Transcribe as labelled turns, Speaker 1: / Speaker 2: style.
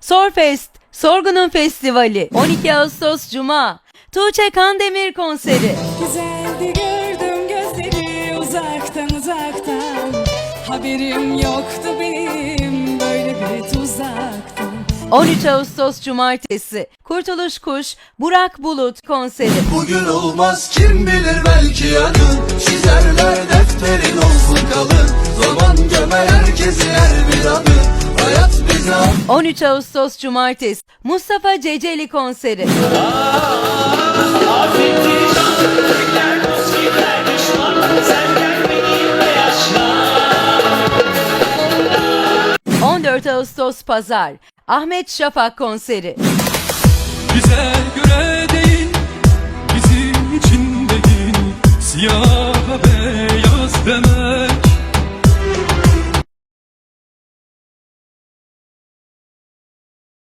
Speaker 1: Sorfest, Sorgun'un festivali. 12 Ağustos Cuma. Tuğçe Kandemir konseri.
Speaker 2: Güzeldi gördüm gözleri uzaktan uzaktan Haberim yoktu benim böyle bir tuzaktan
Speaker 1: 13 Ağustos Cumartesi. Kurtuluş Kuş, Burak Bulut konseri.
Speaker 3: Bugün olmaz kim bilir belki yarın Çizerler defterin olsun kalın Zaman gömer herkesi her bir bize
Speaker 1: 13 Ağustos Cumartesi. Mustafa Ceceli konseri. ...14 Ağustos Pazar... ...Ahmet Şafak konseri.